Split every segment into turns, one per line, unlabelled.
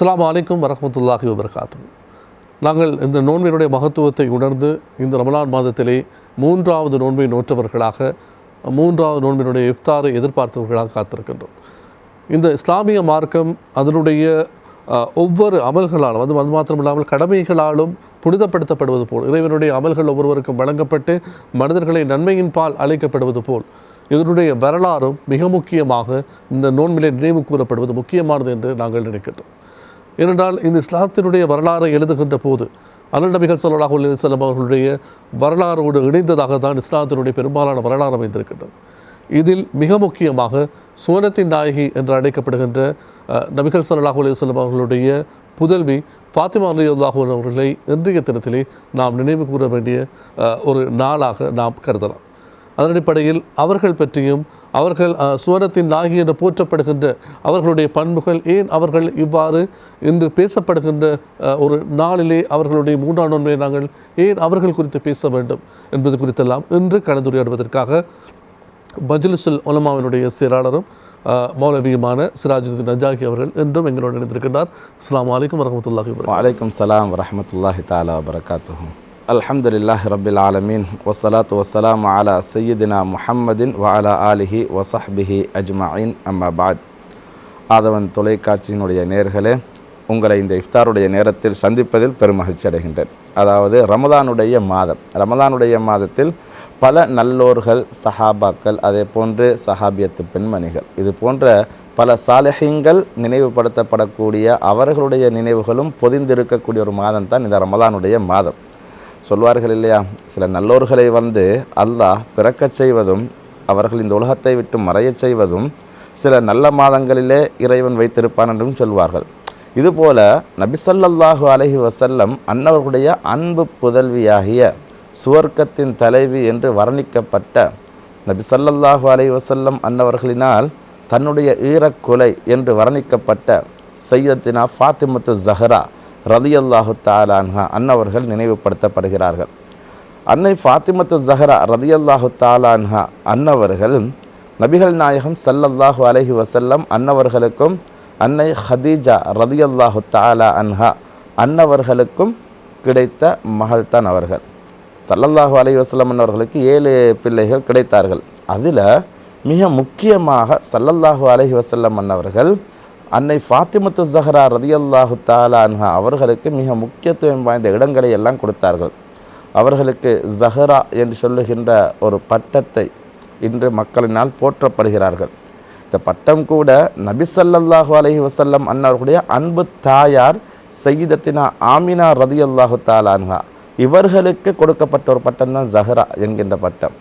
அஸ்லாம் அலைக்கும் வரமத்துல்லாஹி வபர்காத்தும் நாங்கள் இந்த நோன்பினுடைய மகத்துவத்தை உணர்ந்து இந்த ரமலான் மாதத்திலே மூன்றாவது நோன்பை நோற்றவர்களாக மூன்றாவது நோன்பினுடைய இஃப்தாரை எதிர்பார்த்தவர்களாக காத்திருக்கின்றோம். இந்த இஸ்லாமிய மார்க்கம் அதனுடைய ஒவ்வொரு அமல்களாலும் அது அது மாத்திரமில்லாமல் கடமைகளாலும் புனிதப்படுத்தப்படுவது போல் இறைவனுடைய அமல்கள் ஒவ்வொருவருக்கும் வழங்கப்பட்டு மனிதர்களை நன்மையின் பால் அழைக்கப்படுவது போல் இதனுடைய வரலாறும் மிக முக்கியமாக இந்த நோன்பிலே நினைவு கூறப்படுவது முக்கியமானது என்று நாங்கள் நினைக்கின்றோம். ஏனென்றால் இந்த இஸ்லாத்தினுடைய வரலாறை எழுதுகின்ற போது அலநபிகள் நபிகள் ஸல்லல்லாஹு அலைஹி அவர்களுடைய வரலாறோடு இணைந்ததாக தான் இஸ்லாத்தினுடைய பெரும்பாலான வரலாறு அமைந்திருக்கின்றது. இதில் மிக முக்கியமாக சுவனத்தின் நாயகி என்று அழைக்கப்படுகின்ற நபிகள் ஸல்லல்லாஹு அலைஹி அவர்களுடைய புதல்வி ஃபாத்திமா அலி அவர்களை இன்றைய தினத்திலே நாம் நினைவு கூற வேண்டிய ஒரு நாளாக நாம் கருதலாம். அதன் அடிப்படையில் அவர்கள் பற்றியும் அவர்கள் சுவரத்தின் நாகி என்று போற்றப்படுகின்ற அவர்களுடைய பண்புகள் ஏன் அவர்கள் இவ்வாறு இன்று பேசப்படுகின்ற ஒரு நாளிலே அவர்களுடைய மூன்றாம் நோன்பை நாங்கள் ஏன் அவர்கள் குறித்து பேச வேண்டும் என்பது குறித்தெல்லாம் இன்று கலந்துரையாடுவதற்காக மஜ்லிஸுல் உலமாவினுடைய செயலாளரும் மௌலவியுமான சிராஜுதீன் நஜாகி அவர்கள் என்றும் எங்களோடு இணைந்திருக்கின்றார். அஸ்லாம் வலைக்கம் வரமத்துல்லாஹி வபரகாத்துஹு.
வலைக்கம் சலாம் வரமத்துல்லாஹி தாலா வபரகாத்துஹு. அல்ஹம்துலில்லாஹி ரபில் ஆலமீன். வசலாத்து வசலாம் அலா சையீதினா முஹம்மதின் வஅலா ஆலிஹி வசஹ்பிஹி அஜ்மாயின். அம்மா பாத். ஆதவன் தொலைக்காட்சியினுடைய நேர்களே உங்களை இந்த இஃப்தாருடைய நேரத்தில் சந்திப்பதில் பெருமகிழ்ச்சி அடைகின்றேன். அதாவது ரமதானுடைய மாதம். ரமதானுடைய மாதத்தில் பல நல்லோர்கள் சஹாபாக்கள் அதே போன்று சஹாபியத்து பெண்மணிகள் இது போன்ற பல சாலிஹீங்கள் நினைவுபடுத்தப்படக்கூடிய அவர்களுடைய நினைவுகளும் பொதிந்திருக்கக்கூடிய ஒரு மாதம் தான் இந்த ரமதானுடைய மாதம். சொல்வார்கள் இல்லையா? சில நல்லோர்களை வந்து அல்லாஹ் பிறக்கச் செய்வதும் அவர்கள் இந்த உலகத்தை விட்டு மறையச் செய்வதும் சில நல்ல மாதங்களிலே இறைவன் வைத்திருப்பான் என்றும் சொல்வார்கள். இதுபோல நபிசல்லாஹு அலஹி வசல்லம் அன்னவர்களுடைய அன்பு புதல்வியாகிய சுவர்க்கத்தின் தலைவி என்று வர்ணிக்கப்பட்ட நபிசல்லாஹு அலஹி வசல்லம் அன்னவர்களினால் தன்னுடைய ஈரக்கொலை என்று வர்ணிக்கப்பட்ட சையத்தினா ஃபாத்திமத்து ஜஹரா ரதியல்லாஹு தாலான்ஹா அன்னவர்கள் நினைவுபடுத்தப்படுகிறார்கள். அன்னை ஃபாத்திமத்து ஜஹரா ரதியல்லாஹு தாலான்ஹா அன்னவர்கள் நபிகள் நாயகம் சல்லல்லாஹு அலைஹி வசல்லம் அன்னவர்களுக்கும் அன்னை ஹதீஜா ரதியல்லாஹு தாலா அன்ஹா அன்னவர்களுக்கும் கிடைத்த மகள்தான் அவர்கள். சல்லல்லாஹு அலைஹி வஸல்லம் அன்னவர்களுக்கு ஏழு பிள்ளைகள் கிடைத்தார்கள். அதில் மிக முக்கியமாக சல்லல்லாஹு அலைஹி வசல்லம் அன்னவர்கள் அன்னை ஃபாத்திமத்து ஜஹரா ரதியல்லாஹு தாலா அன்ஹா அவர்களுக்கு மிக முக்கியத்துவம் வாய்ந்த இடங்களை எல்லாம் கொடுத்தார்கள். அவர்களுக்கு ஜஹரா என்று சொல்லுகின்ற ஒரு பட்டத்தை இன்று மக்களினால் போற்றப்படுகிறார்கள். இந்த பட்டம் கூட நபிசல்லாஹு அலஹி வசல்லம் அன்னவர்களுடைய அன்பு தாயார் சையீதத்தினா ஆமினா ரதியல்லாஹு தாலான்ஹா இவர்களுக்கு கொடுக்கப்பட்ட ஒரு பட்டம் தான் ஜஹரா என்கின்ற பட்டம்.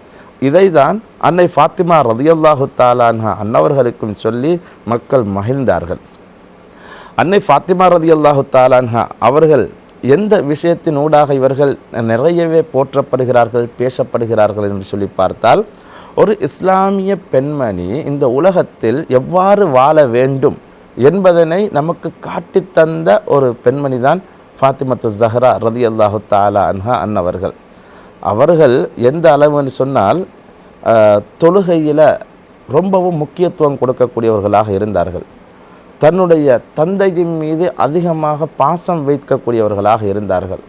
இதைதான் அன்னை ஃபாத்திமா ரதியல்லாஹு தாலான்ஹா அன்னவர்களுக்கும் சொல்லி மக்கள் மகிழ்ந்தார்கள். அன்னை ஃபாத்திமா ரதியல்லாஹு தாலான்ஹா அவர்கள் எந்த விஷயத்தின் ஊடாக இவர்கள் நிறையவே போற்றப்படுகிறார்கள் பேசப்படுகிறார்கள் என்று சொல்லி பார்த்தால் ஒரு இஸ்லாமிய பெண்மணி இந்த உலகத்தில் எவ்வாறு வாழ வேண்டும் என்பதனை நமக்கு காட்டித் தந்த ஒரு பெண்மணி தான் ஃபாத்திமத்து ஜஹரா ரதி அல்லாஹு தாலா அன்ஹா அன்னவர்கள். அவர்கள் எந்த அளவுன்னு சொன்னால் தொழுகையில் ரொம்பவும் முக்கியத்துவம் கொடுக்கக்கூடியவர்களாக இருந்தார்கள். தன்னுடைய தந்தையின் மீது அதிகமாக பாசம் வைக்கக்கூடியவர்களாக இருந்தார்கள்.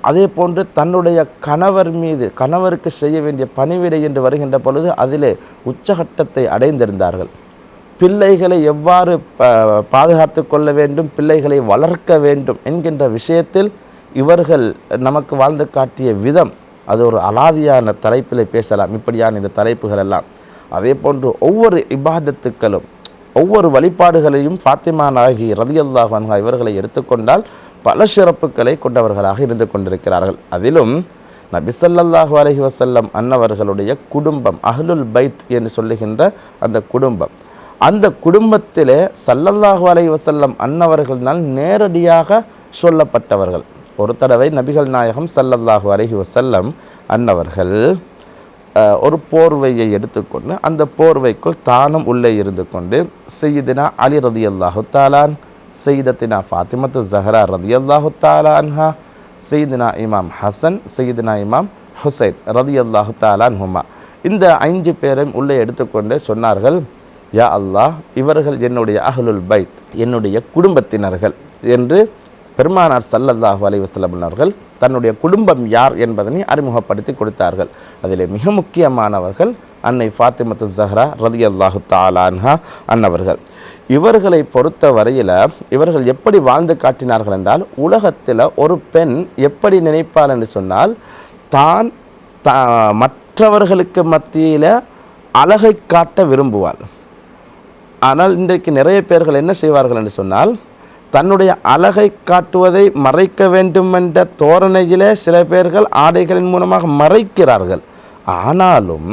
அதே போன்று தன்னுடைய கணவர் மீது கணவருக்கு செய்ய வேண்டிய பணிவிடை என்று வருகின்ற பொழுது அதிலே உச்சகட்டத்தை அடைந்திருந்தார்கள். பிள்ளைகளை எவ்வாறு ப- பாதுகாத்து கொள்ள வேண்டும் பிள்ளைகளை வளர்க்க வேண்டும் என்கின்ற விஷயத்தில் இவர்கள் நமக்கு வாழ்ந்து காட்டிய விதம் அது ஒரு அலாதியான தலைப்பில் பேசலாம். இப்படியான இந்த தலைப்புகள் எல்லாம் அதே போன்று ஒவ்வொரு இபாதத்துக்களும் ஒவ்வொரு வழிபாடுகளையும் ஃபாத்திமா நாகி ரதியல்லாஹு அன்ஹா இவர்களை எடுத்துக்கொண்டால் பல சிறப்புகளை கொண்டவர்களாக இருந்து கொண்டிருக்கிறார்கள். அதிலும் நபிசல்லாஹு அலஹி வசல்லம் அன்னவர்களுடைய குடும்பம் அஹ்லுல் பைத் என்று சொல்லுகின்ற அந்த குடும்பம். அந்த குடும்பத்திலே சல்லல்லாஹு அலஹி வசல்லம் அன்னவர்களினால் நேரடியாக சொல்லப்பட்டவர்கள். ஒரு தடவை நபிகள் நாயகம் சல்லல்லாஹு அலைஹி செல்லம் அன்னவர்கள் ஒரு போர்வையை எடுத்துக்கொண்டு அந்த போர்வைக்குள் தானும் உள்ளே இருந்து கொண்டு செய்தினா அலி ரதியல்லாஹு தாலான் செய்தத்தினா ஃபாத்திமத்து ஜஹரா தாலா அன்ஹா செய்தினா இமாம் ஹசன் செய்தினா இமாம் ஹுசைன் ரதியல்லாஹு தாலான் ஹுமா இந்த ஐந்து பேரையும் உள்ளே எடுத்துக்கொண்டு சொன்னார்கள் யா அல்லாஹ் இவர்கள் என்னுடைய அஹ்லுல் பைத் என்னுடைய குடும்பத்தினர்கள் என்று பெருமானார் சல்லல்லாஹு அலைவசல்லம் அவர்கள் தன்னுடைய குடும்பம் யார் என்பதனை அறிமுகப்படுத்தி கொடுத்தார்கள். அதில் மிக முக்கியமானவர்கள் அன்னை ஃபாத்திமத்து ஜஹ்ரா ரதி அல்லாஹு அன்ஹா அன்னவர்கள். இவர்களை பொறுத்த வரையில் இவர்கள் எப்படி வாழ்ந்து காட்டினார்கள் என்றால் உலகத்தில் ஒரு பெண் எப்படி நினைப்பாள் என்று சொன்னால் தான் தா மற்றவர்களுக்கு மத்தியில் அழகை காட்ட விரும்புவாள். ஆனால் இன்றைக்கு நிறைய பேர்கள் என்ன செய்வார்கள் என்று சொன்னால் தன்னுடைய அழகை காட்டுவதை மறைக்க வேண்டும் என்ற தோரணையிலே சில பேர்கள் ஆடைகளின் மூலமாக மறைக்கிறார்கள். ஆனாலும்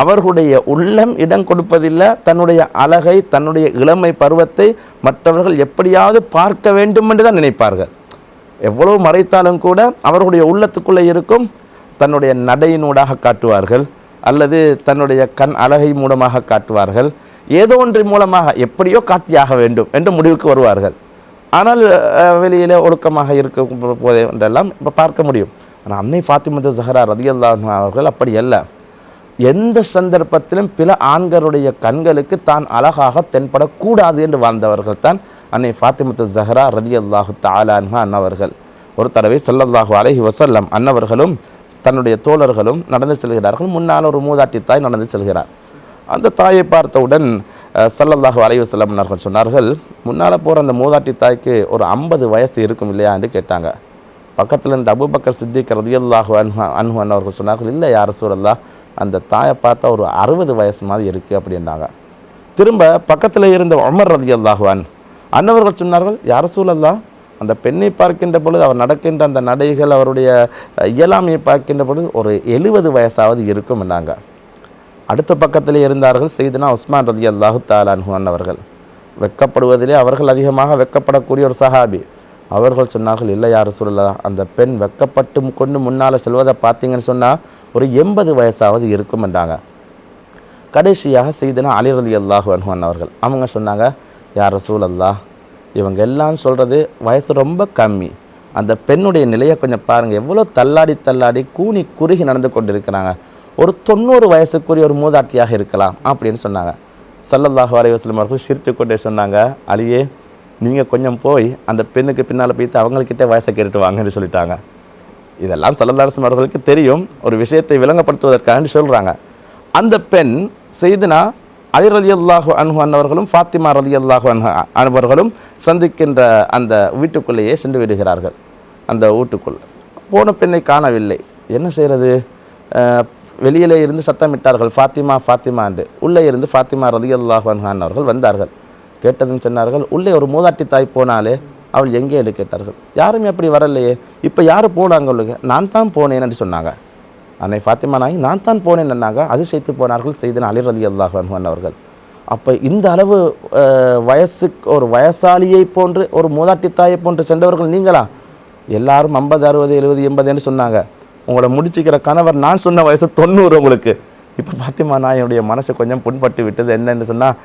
அவர்களுடைய உள்ளம் இடம் கொடுப்பதில்லை. தன்னுடைய அழகை தன்னுடைய இளமை பருவத்தை மற்றவர்கள் எப்படியாவது பார்க்க வேண்டும் என்று தான் நினைப்பார்கள். எவ்வளவு மறைத்தாலும் கூட அவர்களுடைய உள்ளத்துக்குள்ளே இருக்கும் தன்னுடைய நடையினூடாக காட்டுவார்கள் அல்லது தன்னுடைய கண் அழகை மூலமாக காட்டுவார்கள். ஏதோ ஒன்றின் மூலமாக எப்படியோ காட்டியாக வேண்டும் என்று முடிவுக்கு வருவார்கள். ஆனால் வெளியில் ஒழுக்கமாக இருக்க போதே என்றெல்லாம் இப்போ பார்க்க முடியும். ஆனால் அன்னை ஃபாத்திமது ஜஹரா ரதியல்லாஹு அவர்கள் அப்படி அல்ல. எந்த சந்தர்ப்பத்திலும் பிற ஆண்களுடைய கண்களுக்கு தான் அழகாக தென்படக்கூடாது என்று வாழ்ந்தவர்கள் தான் அன்னை ஃபாத்திமத்து ஜஹரா ரதி அல்லாஹு தாலான்ஹா அன்னவர்கள். ஒரு தடவை ஸல்லல்லாஹு அலஹி வசல்லம் அன்னவர்களும் தன்னுடைய தோழர்களும் நடந்து செல்கிறார்கள். முன்னால் ஒரு மூதாட்டி தாய் நடந்து செல்கிறார். அந்த தாயை பார்த்தவுடன் சல்லல்லாஹு ஸல்லல்லாஹு அலைஹி வஸல்லம் சொன்னார்கள் முன்னால் போகிற அந்த மூதாட்டி தாய்க்கு ஒரு ஐம்பது வயசு இருக்கும் இல்லையா? என்று கேட்டாங்க. பக்கத்தில் இருந்த அபுபக்கர் சித்திக் ரதியல்லாஹு அன்ஹு அன்ஹு அவர்கள் சொன்னார்கள் இல்லை யார் சூழல்லா அந்த தாயை பார்த்தா ஒரு அறுபது வயசு மாதிரி இருக்குது அப்படின்னாங்க. திரும்ப பக்கத்தில் இருந்த உமர் ரதியல்லாஹுவான் அன்னவர்கள் சொன்னார்கள் யார் சூழல்லா அந்த பெண்ணை பார்க்கின்ற பொழுது அவர் நடக்கின்ற அந்த நடைகள் அவருடைய இயலாமையை பார்க்கின்ற பொழுது ஒரு எழுபது வயசாவது இருக்கும் என்னாங்க அடுத்த பக்கத்தில் இருந்தார்கள் செய்தனா உஸ்மான் ரதி அல்லாஹு தாலான்ஹுவான் அவர்கள் வெக்கப்படுவதிலே அவர்கள் அதிகமாக வெக்கப்படக்கூடிய ஒரு சஹாபி. அவர்கள் சொன்னார்கள் இல்லை யார் சொல்லலாம் அந்த பெண் வெக்கப்பட்டு கொண்டு முன்னால் செல்வதை பார்த்தீங்கன்னு சொன்னால் ஒரு எண்பது வயசாவது இருக்கும் என்றாங்க. கடைசியாக செய்தனா அலி ரதி அல்லாஹு அன்ஹான் அவர்கள் அவங்க சொன்னாங்க யார் ரசூல் அல்லாஹ் இவங்க எல்லாம் சொல்கிறது வயசு ரொம்ப கம்மி. அந்த பெண்ணுடைய நிலையை கொஞ்சம் பாருங்கள் எவ்வளோ தள்ளாடி தள்ளாடி கூனி குறுகி நடந்து கொண்டிருக்கிறாங்க. ஒரு தொண்ணூறு வயசுக்குரிய ஒரு மூதாட்டியாக இருக்கலாம் அப்படின்னு சொன்னாங்க. சல்லல்லாஹு அலைவாஸ்லம் அவர்கள் சிரித்து கொண்டே சொன்னாங்க அழியே நீங்கள் கொஞ்சம் போய் அந்த பெண்ணுக்கு பின்னால் போய்த்து அவங்கக்கிட்ட வயசை கேட்டுட்டு வாங்கன்னு சொல்லிட்டாங்க. இதெல்லாம் சல்லல்லாஹு அவர்களுக்கு தெரியும் ஒரு விஷயத்தை விளங்கப்படுத்துவதற்காக சொல்கிறாங்க அந்த பெண் செய்தனா அலி ரலி அல்லாஹு அன்ஹு அன்னவர்களும் ஃபாத்திமா ரலி அல்லாஹு அன்ஹு அன்பவர்களும் சந்திக்கின்ற அந்த வீட்டுக்குள்ளேயே சென்று விடுகிறார்கள். அந்த வீட்டுக்குள் போன பெண்ணை காணவில்லை. என்ன செய்கிறது வெளியிலே இருந்து சத்தமிட்டார்கள் ஃபாத்திமா ஃபாத்திமாண்டு. உள்ளே இருந்து ஃபாத்திமா ரதி அல்லாஹான் அவர்கள் வந்தார்கள். கேட்டதுன்னு சொன்னார்கள் உள்ளே ஒரு மூதாட்டி தாய் போனாலே அவள் எங்கே என்று கேட்டார்கள். யாருமே அப்படி வரலையே இப்போ யார் போனாங்க உள்ளுங்க நான் தான் போனேன் என்று சொன்னாங்க. அன்னை ஃபாத்திமா நாய் நான் தான் போனேன் என்னாங்க அதிசயித்து போனார்கள் செய்தன அலி ரதி அல்லாஹான் அவர்கள். அப்போ இந்த அளவு வயசுக்கு ஒரு வயசாளியை போன்று ஒரு மூதாட்டி தாயை போன்று சென்றவர்கள் நீங்களா? எல்லாரும் ஐம்பது அறுபது எழுபது எண்பது என்று சொன்னாங்க. உங்களை முடிச்சுக்கிற கணவர் நான் சொன்ன வயசு தொண்ணூறு உங்களுக்கு. இப்போ ஃபாத்திமா என்னுடைய மனசை கொஞ்சம் புண்பட்டு விட்டது என்னன்னு சொன்னால்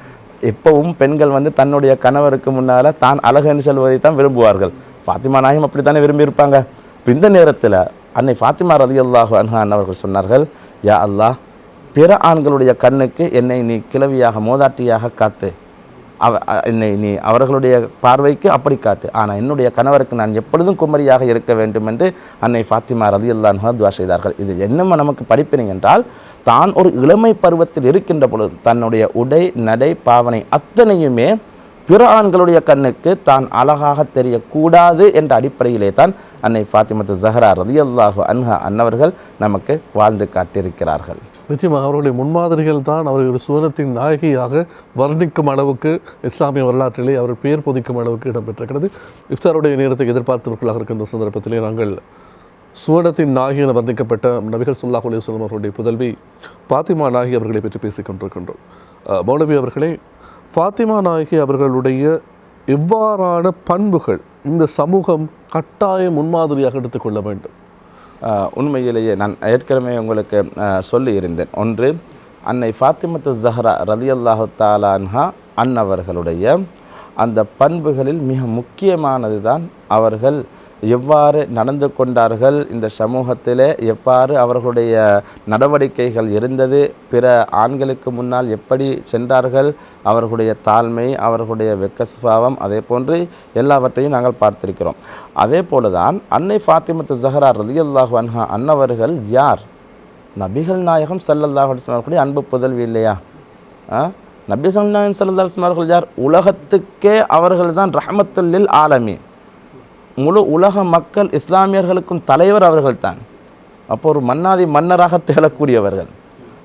எப்பவும் பெண்கள் வந்து தன்னுடைய கணவருக்கு முன்னால் தான் அழகுன்னு சொல்வதை தான் விரும்புவார்கள். ஃபாத்திமா நாயும் அப்படி தானே விரும்பியிருப்பாங்க. இப்போ இந்த நேரத்தில் அன்னை ஃபாத்திமா ரலி அல்லாஹு அன்ஹான் அவர்கள் சொன்னார்கள் யா அல்லாஹ் பிற ஆண்களுடைய கண்ணுக்கு என்னை நீ கிளவியாக மோதாட்டியாக காத்து அவ என்னை நீ அவர்களுடைய பார்வைக்கு அப்படி காட்டு. ஆனால் என்னுடைய கணவருக்கு நான் எப்பொழுதும் குமரியாக இருக்க வேண்டும் என்று அன்னை ஃபாத்திமா ரதி அல்லான்ஹா துவா செய்தார்கள். இது என்னம்மா நமக்கு படிப்பினை என்றால் தான் ஒரு இளமை பருவத்தில் இருக்கின்ற பொழுது தன்னுடைய உடை நடை பாவனை அத்தனையுமே பிற ஆண்களுடைய கண்ணுக்கு தான் அழகாக தெரியக்கூடாது என்ற அடிப்படையிலே தான் அன்னை ஃபாத்திமத்து ஜஹரா ரதி அல்லாஹு அன்ஹா அன்னவர்கள் நமக்கு வாழ்ந்து காட்டியிருக்கிறார்கள்.
நிச்சயமாக அவர்களுடைய முன்மாதிரிகள் தான் அவர்கள் சுவனத்தின் நாயகியாக வர்ணிக்கும் அளவுக்கு இஸ்லாமிய வரலாற்றிலே அவர் பெயர் பொதிக்கும் அளவுக்கு இடம்பெற்றிருக்கிறது. இஃப்தாருடைய நேரத்தை எதிர்பார்த்தவர்களாக இருக்கின்ற சந்தர்ப்பத்திலே நாங்கள் சுவனத்தின் நாயகி என வர்ணிக்கப்பட்ட நபிகள் சுல்லாஹ் அலிஸ்லாம் அவர்களுடைய புதல்வி பாத்திமா நாயகி அவர்களை பற்றி பேசிக் கொண்டிருக்கின்றோம். மௌலவி அவர்களே ஃபாத்திமா நாயகி அவர்களுடைய எவ்வாறான பண்புகள் இந்த சமூகம் கட்டாயம் முன்மாதிரியாக எடுத்துக்கொள்ள வேண்டும்.
உண்மையிலேயே நான் ஏற்கனவே உங்களுக்கு சொல்லியிருந்தேன். சொல்லி இருந்தேன் ஒன்று அன்னை ஃபாத்திமத்து ஜஹரா ரலியல்லாஹு தாலான்ஹா அன்னவர்களுடைய அந்த பண்புகளில் மிக முக்கியமானது தான் அவர்கள் எவ்வாறு நடந்து கொண்டார்கள் இந்த சமூகத்திலே? எவ்வாறு அவர்களுடைய நடவடிக்கைகள் இருந்தது? பிற ஆண்களுக்கு முன்னால் எப்படி சென்றார்கள்? அவர்களுடைய தாழ்மை அவர்களுடைய வெக்கஸ்பாவம் அதே போன்று எல்லாவற்றையும் நாங்கள் பார்த்திருக்கிறோம். அதே போல தான் அன்னை ஃபாத்திமத்து ஜஹரா ரலியல்லாஹு அன்ஹா அன்னவர்கள் யார்? நபிகள் நாயகம் சல்லல்லாஹ் அவர்களுடைய அன்பு புதல்வி இல்லையா? நபி சொன்னாங்க சல்லல்லாஹு அவர்கள் யார்? உலகத்துக்கே அவர்கள் தான் ரஹமத்துல்லில் ஆலமீன். முழு உலக மக்கள் இஸ்லாமியர்களுக்கும் தலைவர் அவர்கள்தான். அப்போ ஒரு மன்னாதி மன்னராக திகழக்கூடியவர்கள்.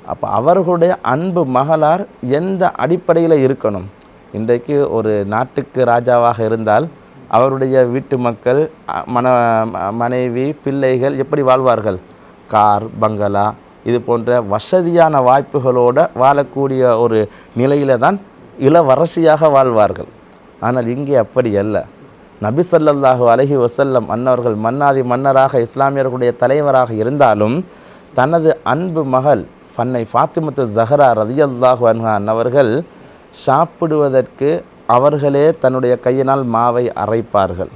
அப்போ அவர்களுடைய அன்பு மகளார் எந்த அடிப்படையில் இருக்கணும்? இன்றைக்கு ஒரு நாட்டுக்கு ராஜாவாக இருந்தால் அவருடைய வீட்டு மக்கள் மன ம- மனைவி பிள்ளைகள் எப்படி வாழ்வார்கள்? கார் பங்களா இது போன்ற வசதியான வாய்ப்புகளோடு வாழக்கூடிய ஒரு நிலையில தான் இளவரசியாக வாழ்வார்கள். ஆனால் இங்கே அப்படி அல்ல. நபி ஸல்லல்லாஹு அலைஹி வஸல்லம் அன்னவர்கள் மன்னாதி மன்னராக இஸ்லாமியர்களுடைய தலைவராக இருந்தாலும் தனது அன்பு மகள் ஃபன்னை ஃபாத்திமத்து ஜஹரா ரதியல்லாஹு அன்ஹா அன்னவர்கள் சாப்பிடுவதற்கு அவர்களே தன்னுடைய கையினால் மாவை அரைப்பார்கள்.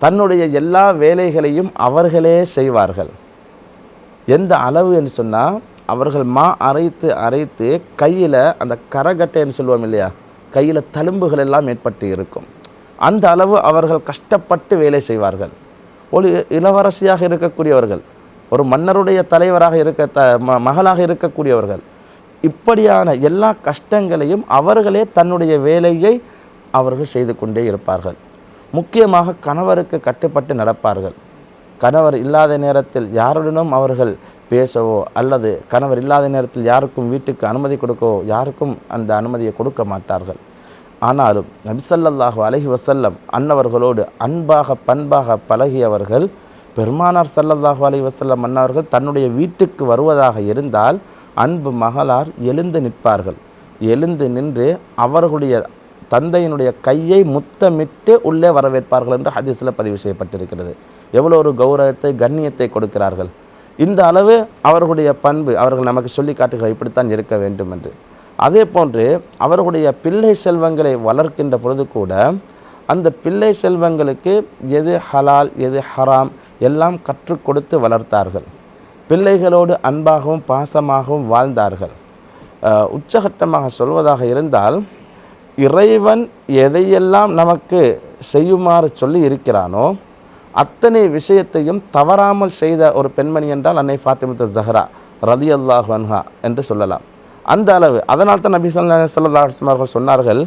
தன்னுடைய எல்லா வேலைகளையும் அவர்களே செய்வார்கள். எந்த அளவு என்று சொன்னால் அவர்கள் மா அரைத்து அரைத்து கையில் அந்த கரகட்டைன்னு சொல்லுவோம் இல்லையா கையில் தழும்புகள் எல்லாம் ஏற்பட்டு இருக்கும். அந்த அளவு அவர்கள் கஷ்டப்பட்டு வேலை செய்வார்கள். ஒரு இளவரசியாக இருக்கக்கூடியவர்கள் ஒரு மன்னருடைய தலைவராக இருக்க த ம மகளாக இருக்கக்கூடியவர்கள் இப்படியான எல்லா கஷ்டங்களையும் அவர்களே தன்னுடைய வேலையை அவர்கள் செய்து கொண்டே இருப்பார்கள். முக்கியமாக கணவருக்கு கட்டுப்பட்டு நடப்பார்கள். கணவர் இல்லாத நேரத்தில் யாருடனும் அவர்கள் பேசவோ அல்லது கணவர் இல்லாத நேரத்தில் யாருக்கும் வீட்டுக்கு அனுமதி கொடுக்கவோ யாருக்கும் அந்த அனுமதியை கொடுக்க மாட்டார்கள். ஆனாலும் நபிசல்லாஹு அலஹி வசல்லம் அன்னவர்களோடு அன்பாக பண்பாக பழகியவர்கள் பெருமானார் சல்லல்லாஹு அலி வசல்லம் அன்னவர்கள் தன்னுடைய வீட்டுக்கு வருவதாக இருந்தால் அன்பு மகளார் எழுந்து நிற்பார்கள். எழுந்து நின்று அவர்களுடைய தந்தையினுடைய கையை முத்தமிட்டு உள்ளே வரவேற்பார்கள் என்று ஹதீஸில் பதிவு செய்யப்பட்டிருக்கிறது. எவ்வளோ ஒரு கௌரவத்தை கண்ணியத்தை கொடுக்கிறார்கள். இந்த அளவு அவர்களுடைய பண்பு அவர்கள் நமக்கு சொல்லி காட்டுகிறார் இப்படித்தான் இருக்க வேண்டும் என்று அதே போன்று அவர்களுடைய பிள்ளை செல்வங்களை வளர்க்கின்ற பொழுது கூட அந்த பிள்ளை செல்வங்களுக்கு எது ஹலால் எது ஹராம் எல்லாம் கற்றுக் கொடுத்து வளர்த்தார்கள். பிள்ளைகளோடு அன்பாகவும் பாசமாகவும் வாழ்ந்தார்கள். உச்சகட்டமாக சொல்வதாக இருந்தால் இறைவன் எதையெல்லாம் நமக்கு செய்யுமாறு சொல்லி இருக்கிறானோ அத்தனை விஷயத்தையும் தவறாமல் செய்த ஒரு பெண்மணி என்றால் அன்னை ஃபாத்திமத்து ஜஹரா ரதி அல்லாஹ் என்று சொல்லலாம். அந்த அளவு. அதனால் தான் நபி சொல்லா சல்லா அவர்கள் சொன்னார்கள்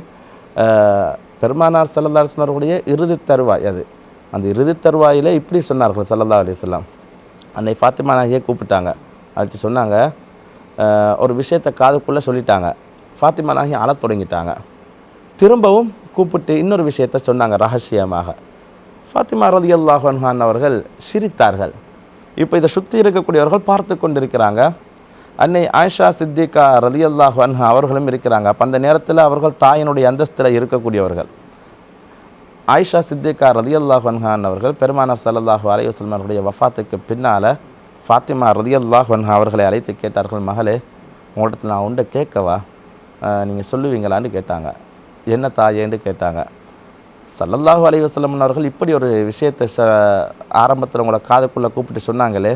பெருமானார் சல்லல்லா அவர்களுடைய இறுதி தருவாய் அது. அந்த இறுதி தருவாயிலே இப்படி சொன்னார்கள் சல்லல்லா அலிஸ்லாம் அன்னை ஃபாத்திமா நாகியை கூப்பிட்டாங்க. அதுக்கு சொன்னாங்க ஒரு விஷயத்தை காதுக்குள்ளே சொல்லிட்டாங்க. ஃபாத்திமா நாகி அழத் தொடங்கிட்டாங்க. திரும்பவும் கூப்பிட்டு இன்னொரு விஷயத்தை சொன்னாங்க ரகசியமாக. ஃபாத்திமா ரதி அல்லாஹான் அவர்கள் சிரித்தார்கள். இப்போ இதை சுற்றி இருக்கக்கூடியவர்கள் பார்த்து கொண்டிருக்கிறாங்க. அன்னை ஆயிஷா சித்திகா ரதி அல்லாஹ் அன்ஹா அவர்களும் இருக்கிறாங்க. அப்போ அந்த நேரத்தில் அவர்கள் தாயினுடைய அந்தஸ்தில் இருக்கக்கூடியவர்கள். ஆயிஷா சித்திகா ரதி அல்லாஹ் அன்ஹான் அவர்கள் பெருமானார் சல்லல்லாஹு அலைஹி வஸல்லம் வஃபாத்துக்கு பின்னால் ஃபாத்திமா ரதி அல்லாஹ் அன்ஹா அவர்களை அழைத்து கேட்டார்கள் மகளே உங்கள்கிட்ட நான் உண்டை கேட்கவா? நீங்கள் சொல்லுவீங்களான்னு கேட்டாங்க. என்ன தாயேன்னு கேட்டாங்க. சல்லல்லாஹு அலைஹி வஸல்லம் அவர்கள் இப்படி ஒரு விஷயத்தை ச ஆரம்பத்தில் உங்களை காதுக்குள்ளே கூப்பிட்டு சொன்னாங்களே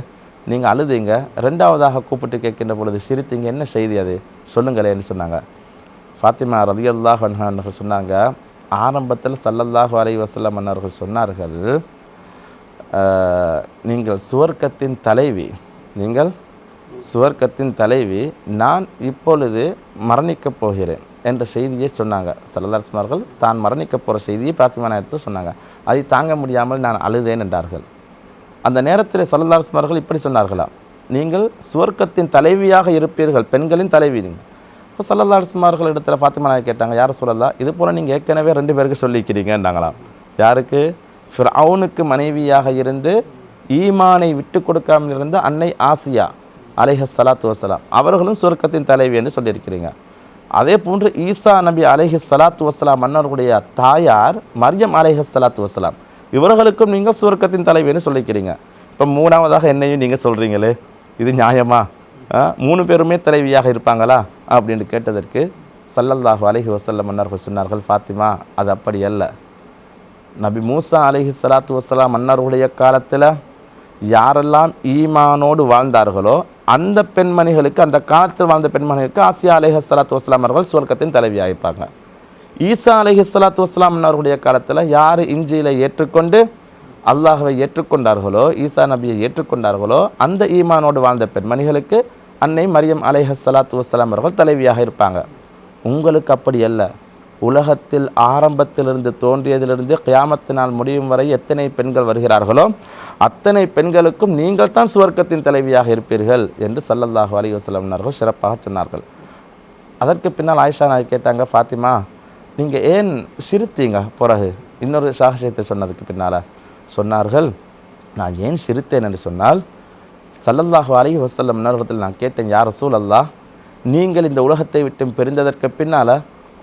நீங்கள் அழுதீங்க. ரெண்டாவதாக கூப்பிட்டு கேட்கின்ற பொழுது சிரித்தீங்க. என்ன செய்தி அது? சொல்லுங்களேன்னு சொன்னாங்க. ஃபாத்திமா ரதியல்லாஹ் அவர்கள் சொன்னாங்க. ஆரம்பத்தில் சல்லல்லாஹு அலை வஸல்லம் அவர்கள் சொன்னார்கள் நீங்கள் சுவர்க்கத்தின் தலைவி நீங்கள் சுவர்க்கத்தின் தலைவி நான் இப்பொழுது மரணிக்கப் போகிறேன் என்ற செய்தியை சொன்னாங்க. சல்லல்லாஸ்மார்கள் தான் மரணிக்க போகிற செய்தியை பாத்திமா நேரத்தில் சொன்னாங்க. அதை தாங்க முடியாமல் நான் அழுதேன் என்றார்கள். அந்த நேரத்தில் சல்லல்லாஸ்மார்கள் இப்படி சொன்னார்களா? நீங்கள் சுவர்க்கத்தின் தலைவியாக இருப்பீர்கள் பெண்களின் தலைவி நீங்கள். இப்போ சல்லல்லாஸ்மார்கள் இடத்துல ஃபாத்திமா நாயக் கேட்டாங்க யார் சொல்லலாம் இது போல் நீங்கள் ஏற்கனவே ரெண்டு பேருக்கு சொல்லிக்கிறீங்கன்னாங்களாம் யாருக்கு? ஃபிரவுனுக்கு மனைவியாக இருந்து ஈமானை விட்டு கொடுக்காமல் இருந்த அன்னை ஆசியா அலைஹ சலாத்து வசலாம் அவர்களும் சுவர்க்கத்தின் தலைவி என்று சொல்லியிருக்கிறீங்க. அதே போன்று ஈசா நபி அலைஹி சலாத்து வசலாம் மன்னர்களுடைய தாயார் மரியம் அலைஹ சலாத்து வசலாம் இவர்களுக்கும் நீங்கள் சுவர்க்கத்தின் தலைவின்னு சொல்லிக்கிறீங்க. இப்போ மூணாவதாக என்னையும் நீங்கள் சொல்கிறீங்களே இது நியாயமா? மூணு பேருமே தலைவியாக இருப்பாங்களா? அப்படின்னு கேட்டதற்கு சல்லல்லாஹு அலைஹி வசல்லம் மன்னர்கள் சொன்னார்கள் ஃபாத்திமா அது அப்படி அல்ல. நபி மூசா அலைஹி சலாத்து வசலாம் மன்னர்களுடைய காலத்தில் யாரெல்லாம் ஈமானோடு வாழ்ந்தார்களோ அந்த பெண்மணிகளுக்கு அந்த காலத்தில் வாழ்ந்த பெண்மணிகளுக்கு ஆசியா அலைஹி சலாத்து வஸ்லாம் அவர்கள் சுவர்க்கத்தின் தலைவியாக இருப்பாங்க ஈசா அலஹி சலாத்து வஸ்லாம் அவர்களுடைய காலத்தில் யார் இஞ்சியில ஏற்றுக்கொண்டு அல்லாஹுவை ஏற்றுக்கொண்டார்களோ ஈசா நபியை ஏற்றுக்கொண்டார்களோ அந்த ஈமானோடு வாழ்ந்த பெண்மணிகளுக்கு அன்னை மரியம் அலைஹ சலாத்து வஸ்லாம் அவர்கள் தலைவியாக இருப்பாங்க. உங்களுக்கு அப்படி அல்ல. உலகத்தில் ஆரம்பத்திலிருந்து தோன்றியதிலிருந்து கியாமத்தினால் முடியும் வரை எத்தனை பெண்கள் வருகிறார்களோ அத்தனை பெண்களுக்கும் நீங்கள் தான் சுவர்க்கத்தின் தலைவியாக இருப்பீர்கள் என்று சல்லல்லாஹு அலி வஸல்லம் அவர்கள் சிறப்பாக சொன்னார்கள். அதற்கு பின்னால் ஆயிஷா நாய் கேட்டாங்க ஃபாத்திமா நீங்கள் ஏன் சிரித்தீங்க? பிறகு இன்னொரு சாகசியத்தை சொன்னதுக்கு பின்னால் சொன்னார்கள் நான் ஏன் சிரித்தேன்? என்று சொன்னால் சல்லல்லாஹு அலி வசல்லம் நேரத்தில் நான் கேட்டேன் யார் ரசூல் நீங்கள் இந்த உலகத்தை விட்டு பிரிந்ததற்கு பின்னால்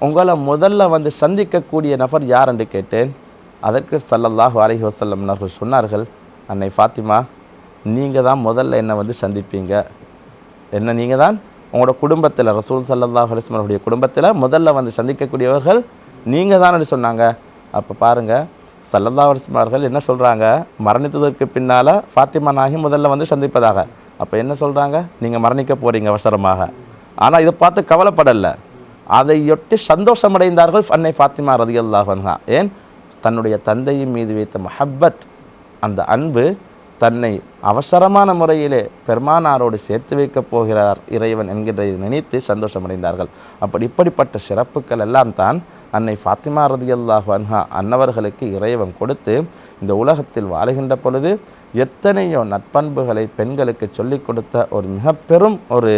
உங்களை முதல்ல வந்து சந்திக்கக்கூடிய நபர் யார் என்று கேட்டேன். அதற்கு சல்லல்லாஹு அலைஹி வசல்லம் அவர்கள் சொன்னார்கள் அன்னை ஃபாத்திமா நீங்கள் தான் முதல்ல என்னை வந்து சந்திப்பீங்க. என்ன நீங்கள் தான்? உங்களோட குடும்பத்தில் ரசூல் சல்லல்லாஹு அலைஹி குடும்பத்தில் முதல்ல வந்து சந்திக்கக்கூடியவர்கள் நீங்கள் தான் சொன்னாங்க. அப்போ பாருங்கள் சல்லல்லா ஹரிஸ்மார்கள் என்ன சொல்கிறாங்க மரணித்ததற்கு பின்னால் ஃபாத்திமா நாகி முதல்ல வந்து சந்திப்பதாக. அப்போ என்ன சொல்கிறாங்க நீங்கள் மரணிக்க போகிறீங்க அவசரமாக. ஆனால் இதை பார்த்து கவலைப்படலை. அதையொட்டி சந்தோஷமடைந்தார்கள் அன்னை ஃபாத்திமா ரதி அல்லாஹன் தான் ஏன்? தன்னுடைய தந்தையின் மீது வைத்த மஹப்பத் அந்த அன்பு தன்னை அவசரமான முறையிலே பெருமானாரோடு சேர்த்து வைக்கப் போகிறார் இறைவன் என்கின்றதை நினைத்து சந்தோஷமடைந்தார்கள். அப்படி இப்படிப்பட்ட சிறப்புகள் எல்லாம் தான் அன்னை ஃபாத்திமா ரதியல்லாஹ் அன்ஹா அன்னவர்களுக்கு இறைவன் கொடுத்து இந்த உலகத்தில் வாழுகின்ற பொழுது எத்தனையோ நட்பண்புகளை பெண்களுக்கு சொல்லிக் கொடுத்த ஒரு மிக பெரும் ஒரு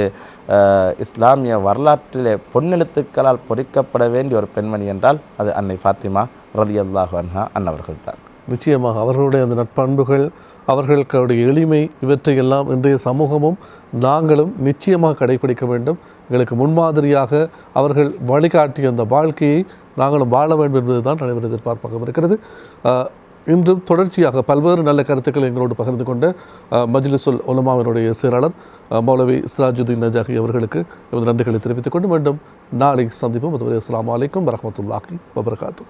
இஸ்லாமிய வரலாற்றிலே பொன்னெழுத்துக்களால் பொறிக்கப்பட வேண்டிய ஒரு பெண்மணி என்றால் அது அன்னை ஃபாத்திமா ரதியல்லாஹ் அன்ஹா அன்னவர்கள் தான்
நிச்சயமாக அவர்களுடைய அந்த நட்பண்புகள் அவர்களுடைய எளிமை இவற்றையெல்லாம் இன்றைய சமூகமும் நாங்களும் நிச்சயமாக கடைபிடிக்க வேண்டும். எங்களுக்கு முன்மாதிரியாக அவர்கள் வழிகாட்டிய அந்த வாழ்க்கையை நாங்களும் வாழ வேண்டும் என்பதுதான் அனைவரும் எதிர்பார்ப்பாக இருக்கிறது. இன்றும் தொடர்ச்சியாக பல்வேறு நல்ல கருத்துக்களை எங்களோடு பகிர்ந்து கொண்ட மஜ்லிசுல் உலமாவினுடைய செயலாளர் மௌலவி சிராஜுதீன் நஜாகி அவர்களுக்கு எமது நன்றிகளை தெரிவித்துக் கொண்டு மீண்டும் நாளை சந்திப்போம். அதுவரை அஸ்லாம் வலைக்கம் வரமத்துல்லாஹி வபர்காத்தூ